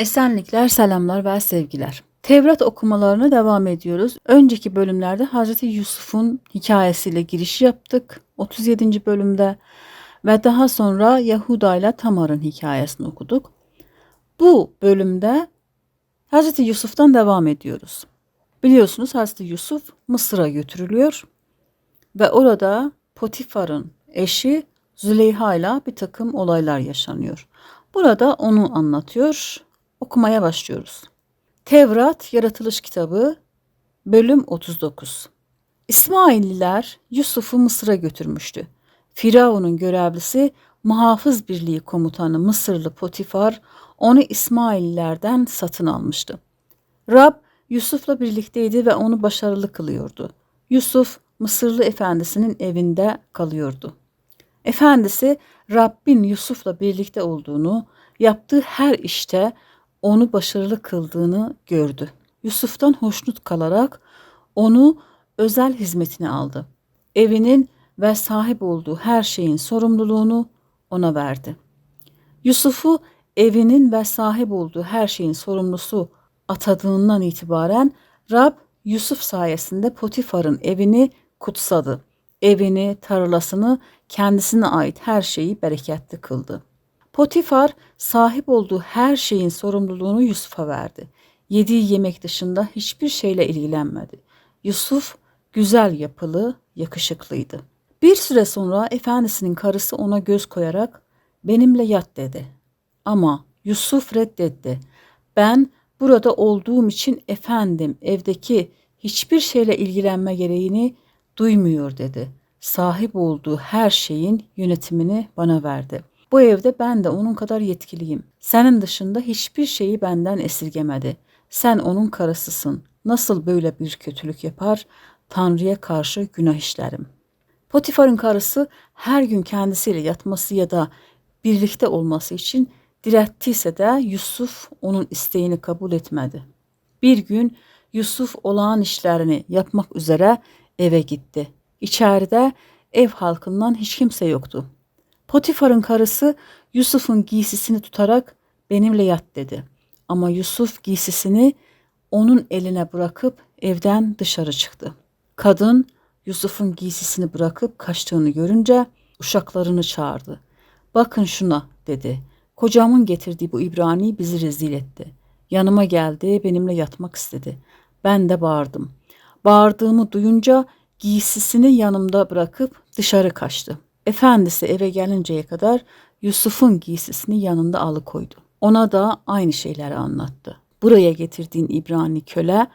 Esenlikler, selamlar ve sevgiler. Tevrat okumalarına devam ediyoruz. Önceki bölümlerde Hazreti Yusuf'un hikayesiyle giriş yaptık. 37. bölümde ve daha sonra Yahuda ile Tamar'ın hikayesini okuduk. Bu bölümde Hazreti Yusuf'tan devam ediyoruz. Biliyorsunuz Hazreti Yusuf Mısır'a götürülüyor ve orada Potifar'ın eşi Züleyha ile bir takım olaylar yaşanıyor. Burada onu anlatıyor. Okumaya başlıyoruz. Tevrat Yaratılış Kitabı Bölüm 39 İsmailliler Yusuf'u Mısır'a götürmüştü. Firavun'un görevlisi Muhafız Birliği Komutanı Mısırlı Potifar onu İsmaillilerden satın almıştı. Rab Yusuf'la birlikteydi ve onu başarılı kılıyordu. Yusuf Mısırlı efendisinin evinde kalıyordu. Efendisi Rabbin Yusuf'la birlikte olduğunu, yaptığı her işte onu başarılı kıldığını gördü. Yusuf'tan hoşnut kalarak onu özel hizmetine aldı. Evinin ve sahip olduğu her şeyin sorumluluğunu ona verdi. Yusuf'u evinin ve sahip olduğu her şeyin sorumlusu atadığından itibaren Rab Yusuf sayesinde Potifar'ın evini kutsadı. Evini, tarlasını, kendisine ait her şeyi bereketli kıldı. Potifar sahip olduğu her şeyin sorumluluğunu Yusuf'a verdi. Yediği yemek dışında hiçbir şeyle ilgilenmedi. Yusuf güzel yapılı, yakışıklıydı. Bir süre sonra efendisinin karısı ona göz koyarak benimle yat dedi. Ama Yusuf reddetti. Ben burada olduğum için efendim evdeki hiçbir şeyle ilgilenme gereğini duymuyor dedi. Sahip olduğu her şeyin yönetimini bana verdi. Bu evde ben de onun kadar yetkiliyim. Senin dışında hiçbir şeyi benden esirgemedi. Sen onun karısısın. Nasıl böyle bir kötülük yapar? Tanrı'ya karşı günah işlerim. Potifar'ın karısı her gün kendisiyle yatması ya da birlikte olması için direttiyse de Yusuf onun isteğini kabul etmedi. Bir gün Yusuf olağan işlerini yapmak üzere eve gitti. İçeride ev halkından hiç kimse yoktu. Potifar'ın karısı Yusuf'un giysisini tutarak benimle yat dedi. Ama Yusuf giysisini onun eline bırakıp evden dışarı çıktı. Kadın Yusuf'un giysisini bırakıp kaçtığını görünce uşaklarını çağırdı. Bakın şuna dedi. Kocamın getirdiği bu İbrani bizi rezil etti. Yanıma geldi, benimle yatmak istedi. Ben de bağırdım. Bağırdığımı duyunca giysisini yanımda bırakıp dışarı kaçtı. Efendisi eve gelinceye kadar Yusuf'un giysisini yanında alıkoydu. Ona da aynı şeyleri anlattı. Buraya getirdiğin İbrani köle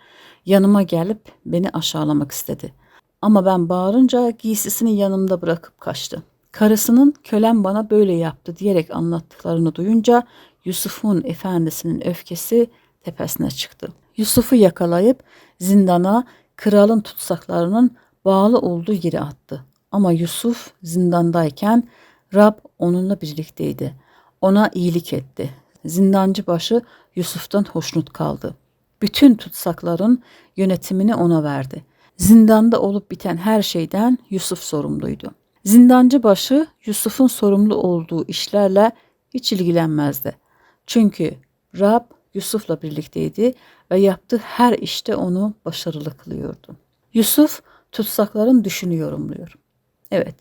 yanıma gelip beni aşağılamak istedi. Ama ben bağırınca giysisini yanımda bırakıp kaçtı. Karısının kölem bana böyle yaptı diyerek anlattıklarını duyunca Yusuf'un efendisinin öfkesi tepesine çıktı. Yusuf'u yakalayıp zindana kralın tutsaklarının bağlı olduğu yere attı. Ama Yusuf zindandayken Rab onunla birlikteydi. Ona iyilik etti. Zindancı başı Yusuf'tan hoşnut kaldı. Bütün tutsakların yönetimini ona verdi. Zindanda olup biten her şeyden Yusuf sorumluydu. Zindancı başı Yusuf'un sorumlu olduğu işlerle hiç ilgilenmezdi. Çünkü Rab Yusuf'la birlikteydi ve yaptığı her işte onu başarılı kılıyordu. Yusuf tutsakların düşünü yorumluyor. Evet.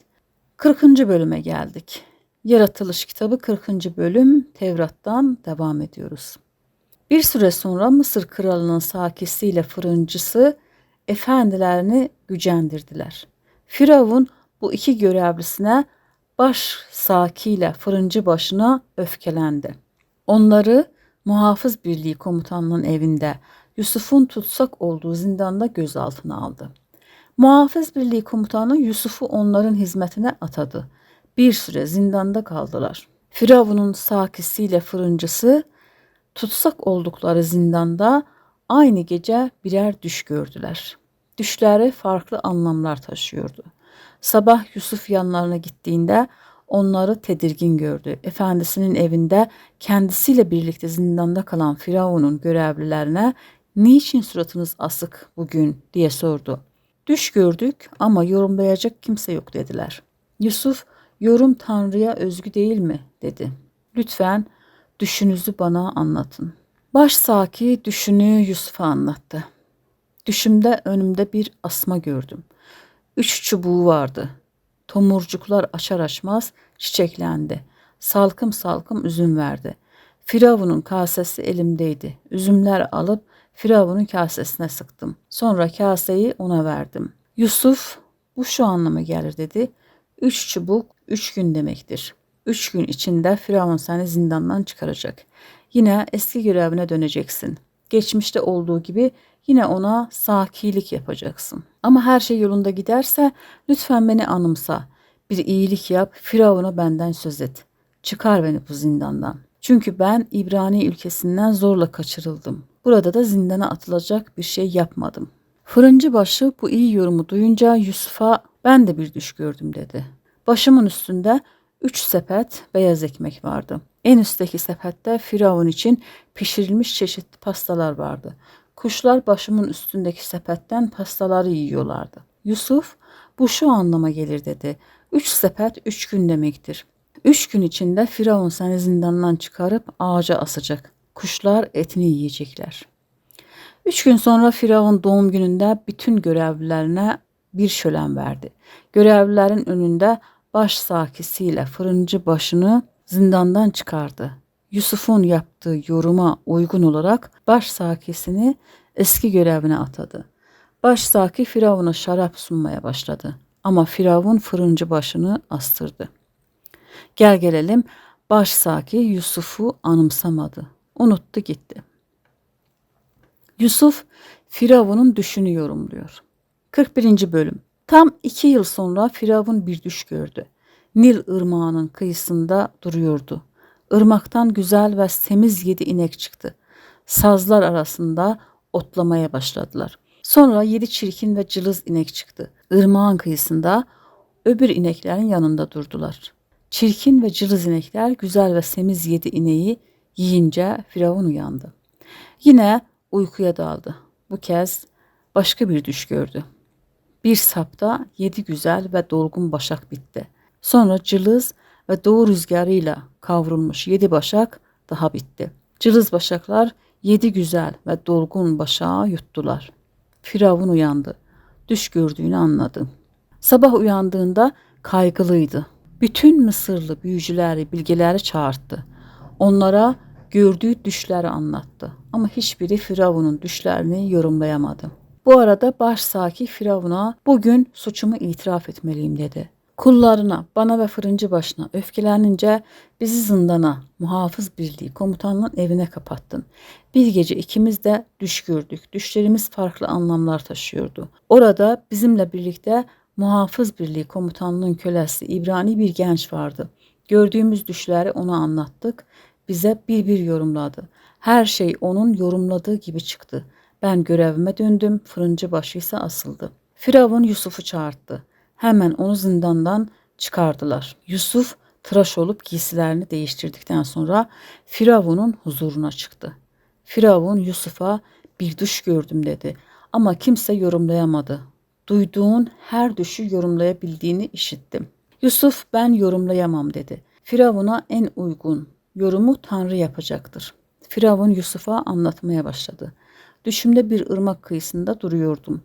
40. bölüme geldik. Yaratılış kitabı 40. bölüm Tevrat'tan devam ediyoruz. Bir süre sonra Mısır kralının sakisiyle fırıncısı efendilerini gücendirdiler. Firavun bu iki görevlisine baş sakiyle fırıncı başına öfkelendi. Onları muhafız birliği komutanının evinde Yusuf'un tutsak olduğu zindanda gözaltına aldı. Muhafız Birliği komutanı Yusuf'u onların hizmetine atadı. Bir süre zindanda kaldılar. Firavun'un sakisiyle fırıncısı tutsak oldukları zindanda aynı gece birer düş gördüler. Düşleri farklı anlamlar taşıyordu. Sabah Yusuf yanlarına gittiğinde onları tedirgin gördü. Efendisinin evinde kendisiyle birlikte zindanda kalan Firavun'un görevlilerine "Niçin suratınız asık bugün?" diye sordu. Düş gördük ama yorumlayacak kimse yok dediler. Yusuf, yorum Tanrı'ya özgü değil mi dedi. Lütfen düşünüzü bana anlatın. Baş Saki düşünü Yusuf'a anlattı. Düşümde önümde bir asma gördüm. Üç çubuğu vardı. Tomurcuklar açar açmaz çiçeklendi. Salkım salkım üzüm verdi. Firavun'un kasesi elimdeydi. Üzümler alıp Firavun'un kasesine sıktım. Sonra kaseyi ona verdim. Yusuf bu şu anlama gelir dedi. Üç çubuk üç gün demektir. Üç gün içinde Firavun seni zindandan çıkaracak. Yine eski görevine döneceksin. Geçmişte olduğu gibi yine ona sakilik yapacaksın. Ama her şey yolunda giderse lütfen beni anımsa. Bir iyilik yap, Firavun'a benden söz et. Çıkar beni bu zindandan. Çünkü ben İbrani ülkesinden zorla kaçırıldım. Burada da zindana atılacak bir şey yapmadım. Fırıncı başı bu iyi yorumu duyunca Yusuf'a ben de bir düş gördüm dedi. Başımın üstünde üç sepet beyaz ekmek vardı. En üstteki sepette Firavun için pişirilmiş çeşitli pastalar vardı. Kuşlar başımın üstündeki sepetten pastaları yiyorlardı. Yusuf bu şu anlama gelir dedi. Üç sepet üç gün demektir. Üç gün içinde Firavun seni zindandan çıkarıp ağaca asacak. Kuşlar etini yiyecekler. Üç gün sonra Firavun doğum gününde bütün görevlilerine bir şölen verdi. Görevlilerin önünde baş sakisiyle fırıncı başını zindandan çıkardı. Yusuf'un yaptığı yoruma uygun olarak baş sakisini eski görevine atadı. Baş saki Firavun'a şarap sunmaya başladı. Ama Firavun fırıncı başını astırdı. Gel gelelim baş saki Yusuf'u anımsamadı. Unuttu gitti. Yusuf Firavun'un düşünü yorumluyor. 41. bölüm. Tam iki yıl sonra Firavun bir düş gördü. Nil ırmağının kıyısında duruyordu. Irmaktan güzel ve temiz yedi inek çıktı. Sazlar arasında otlamaya başladılar. Sonra yedi çirkin ve cılız inek çıktı. Irmağın kıyısında öbür ineklerin yanında durdular. Çirkin ve cılız inekler güzel ve semiz yedi ineği yiyince Firavun uyandı. Yine uykuya daldı. Bu kez başka bir düş gördü. Bir sapta yedi güzel ve dolgun başak bitti. Sonra cılız ve doğu rüzgarıyla kavrulmuş yedi başak daha bitti. Cılız başaklar yedi güzel ve dolgun başağı yuttular. Firavun uyandı. Düş gördüğünü anladı. Sabah uyandığında kaygılıydı. Bütün Mısırlı büyücüleri, bilgeleri çağırdı. Onlara gördüğü düşleri anlattı. Ama hiçbiri Firavun'un düşlerini yorumlayamadı. Bu arada baş saki Firavun'a bugün suçumu itiraf etmeliyim dedi. Kullarına, bana ve fırıncı başına öfkelenince bizi zindana, muhafız birliği komutanlığın evine kapattın. Bir gece ikimiz de düş gördük. Düşlerimiz farklı anlamlar taşıyordu. Orada bizimle birlikte muhafız birliği komutanlığın kölesi İbrani bir genç vardı. Gördüğümüz düşleri ona anlattık. Bize bir bir yorumladı. Her şey onun yorumladığı gibi çıktı. Ben görevime döndüm, fırıncı başı ise asıldı. Firavun Yusuf'u çağırdı. Hemen onu zindandan çıkardılar. Yusuf tıraş olup giysilerini değiştirdikten sonra Firavun'un huzuruna çıktı. Firavun Yusuf'a bir düş gördüm dedi ama kimse yorumlayamadı. Duyduğun her düşü yorumlayabildiğini işittim. Yusuf ben yorumlayamam dedi. Firavun'a en uygun yorumu Tanrı yapacaktır. Firavun Yusuf'a anlatmaya başladı. Düşümde bir ırmak kıyısında duruyordum.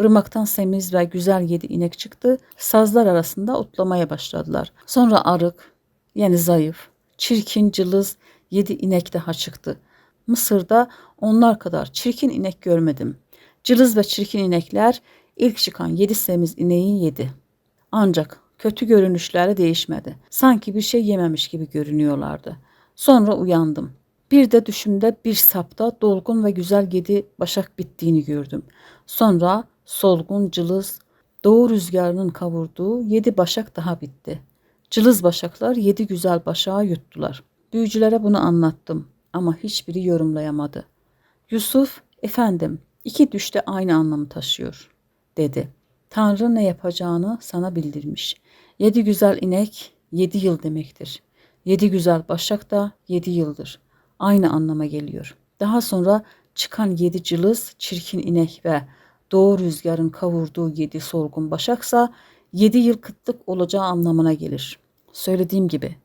Irmaktan semiz ve güzel yedi inek çıktı. Sazlar arasında otlamaya başladılar. Sonra arık, yani zayıf, çirkin, cılız yedi inek daha çıktı. Mısır'da onlar kadar çirkin inek görmedim. Cılız ve çirkin inekler ilk çıkan yedi semiz ineği yedi. Ancak kötü görünüşleri değişmedi. Sanki bir şey yememiş gibi görünüyorlardı. Sonra uyandım. Bir de düşümde bir sapta dolgun ve güzel yedi başak bittiğini gördüm. Sonra solgun cılız doğu rüzgarının kavurduğu yedi başak daha bitti. Cılız başaklar yedi güzel başağı yuttular. Büyücülere bunu anlattım ama hiçbiri yorumlayamadı. Yusuf, efendim iki düşte aynı anlamı taşıyor dedi. Tanrı ne yapacağını sana bildirmiş. Yedi güzel inek yedi yıl demektir. Yedi güzel başak da yedi yıldır. Aynı anlama geliyor. Daha sonra çıkan yedi cılız, çirkin inek ve doğu rüzgarın kavurduğu yedi solgun başaksa yedi yıl kıtlık olacağı anlamına gelir. Söylediğim gibi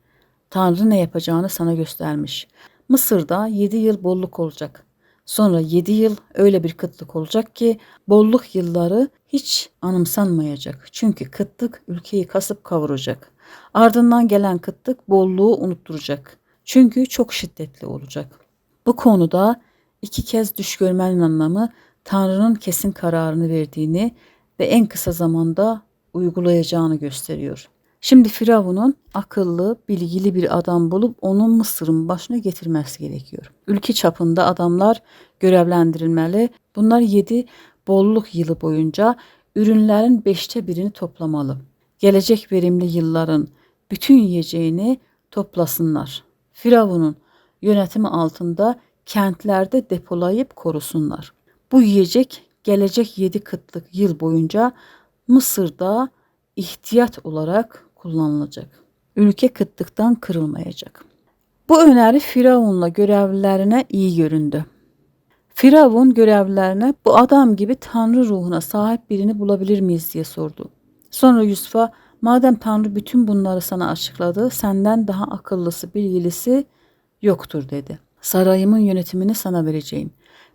Tanrı ne yapacağını sana göstermiş. Mısır'da 7 yıl bolluk olacak. Sonra 7 yıl öyle bir kıtlık olacak ki bolluk yılları hiç anımsanmayacak. Çünkü kıtlık ülkeyi kasıp kavuracak. Ardından gelen kıtlık bolluğu unutturacak. Çünkü çok şiddetli olacak. Bu konuda iki kez düş görmenin anlamı Tanrı'nın kesin kararını verdiğini ve en kısa zamanda uygulayacağını gösteriyor. Şimdi Firavun'un akıllı, bilgili bir adam bulup onu Mısır'ın başına getirmesi gerekiyor. Ülke çapında adamlar görevlendirilmeli. Bunlar 7 bolluk yılı boyunca ürünlerin beşte birini toplamalı. Gelecek verimli yılların bütün yiyeceğini toplasınlar. Firavun'un yönetimi altında kentlerde depolayıp korusunlar. Bu yiyecek gelecek 7 kıtlık yıl boyunca Mısır'da ihtiyat olarak kullanılacak. Ülke kıtlıktan kırılmayacak. Bu öneri Firavun'la görevlilerine iyi göründü. Firavun görevlilerine bu adam gibi Tanrı ruhuna sahip birini bulabilir miyiz diye sordu. Sonra Yusuf'a madem Tanrı bütün bunları sana açıkladı senden daha akıllısı bilgilisi yoktur dedi. Sarayımın yönetimini sana vereceğim.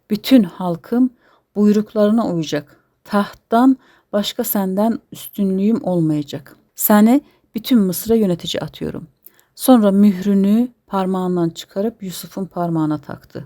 Bütün halkım buyruklarına uyacak. Tahttan başka senden üstünlüğüm olmayacak. Seni bütün Mısır'a yönetici atıyorum. Sonra mührünü parmağından çıkarıp Yusuf'un parmağına taktı.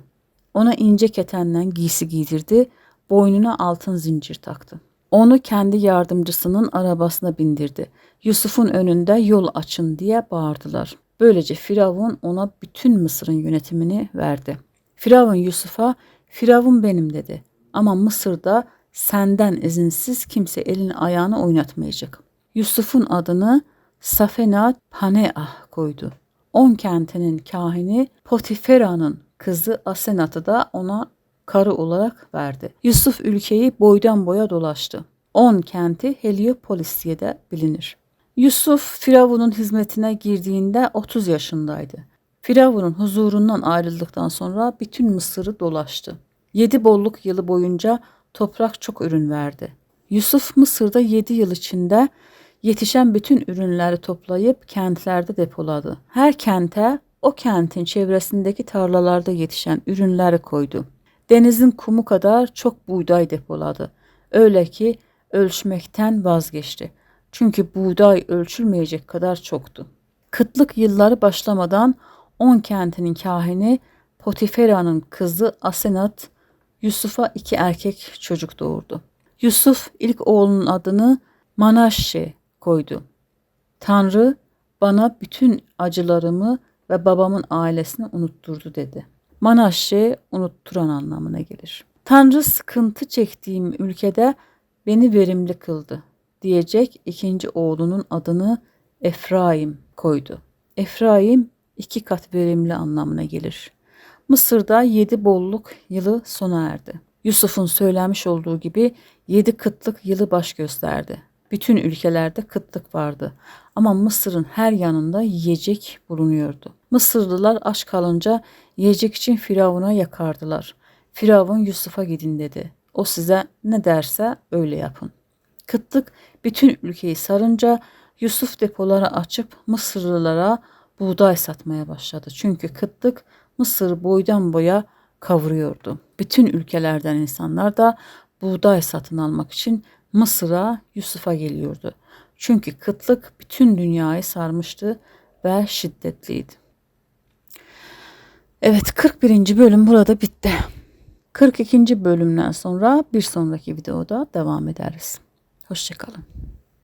Ona ince ketenden giysi giydirdi, boynuna altın zincir taktı. Onu kendi yardımcısının arabasına bindirdi. Yusuf'un önünde yol açın diye bağırdılar. Böylece Firavun ona bütün Mısır'ın yönetimini verdi. Firavun Yusuf'a, Firavun benim dedi. Ama Mısır'da senden izinsiz kimse elini ayağını oynatmayacak. Yusuf'un adını Safenat Paneah koydu. On kentinin kahini Potifera'nın kızı Asenat'ı da ona karı olarak verdi. Yusuf ülkeyi boydan boya dolaştı. On kenti Heliopolis diye de bilinir. Yusuf Firavun'un hizmetine girdiğinde 30 yaşındaydı. Firavun'un huzurundan ayrıldıktan sonra bütün Mısır'ı dolaştı. Yedi bolluk yılı boyunca toprak çok ürün verdi. Yusuf Mısır'da yedi yıl içinde yetişen bütün ürünleri toplayıp kentlerde depoladı. Her kente o kentin çevresindeki tarlalarda yetişen ürünleri koydu. Denizin kumu kadar çok buğday depoladı. Öyle ki ölçmekten vazgeçti. Çünkü buğday ölçülmeyecek kadar çoktu. Kıtlık yılları başlamadan on kentinin kahini Potifera'nın kızı Asenat Yusuf'a iki erkek çocuk doğurdu. Yusuf ilk oğlunun adını Manaşşe koydu. Tanrı bana bütün acılarımı ve babamın ailesini unutturdu dedi. Manaşşe unutturan anlamına gelir. Tanrı sıkıntı çektiğim ülkede beni verimli kıldı diyecek ikinci oğlunun adını Efraim koydu. Efraim iki kat verimli anlamına gelir. Mısır'da yedi bolluk yılı sona erdi. Yusuf'un söylemiş olduğu gibi yedi kıtlık yılı baş gösterdi. Bütün ülkelerde kıtlık vardı ama Mısır'ın her yanında yiyecek bulunuyordu. Mısırlılar aç kalınca yiyecek için Firavun'a yakardılar. Firavun Yusuf'a gidin dedi. O size ne derse öyle yapın. Kıtlık bütün ülkeyi sarınca Yusuf depoları açıp Mısırlılara buğday satmaya başladı. Çünkü kıtlık Mısır boydan boya kavuruyordu. Bütün ülkelerden insanlar da buğday satın almak için Mısır'a, Yusuf'a geliyordu. Çünkü kıtlık bütün dünyayı sarmıştı ve şiddetliydi. Evet 41. bölüm burada bitti. 42. bölümden sonra bir sonraki videoda devam ederiz. Hoşçakalın.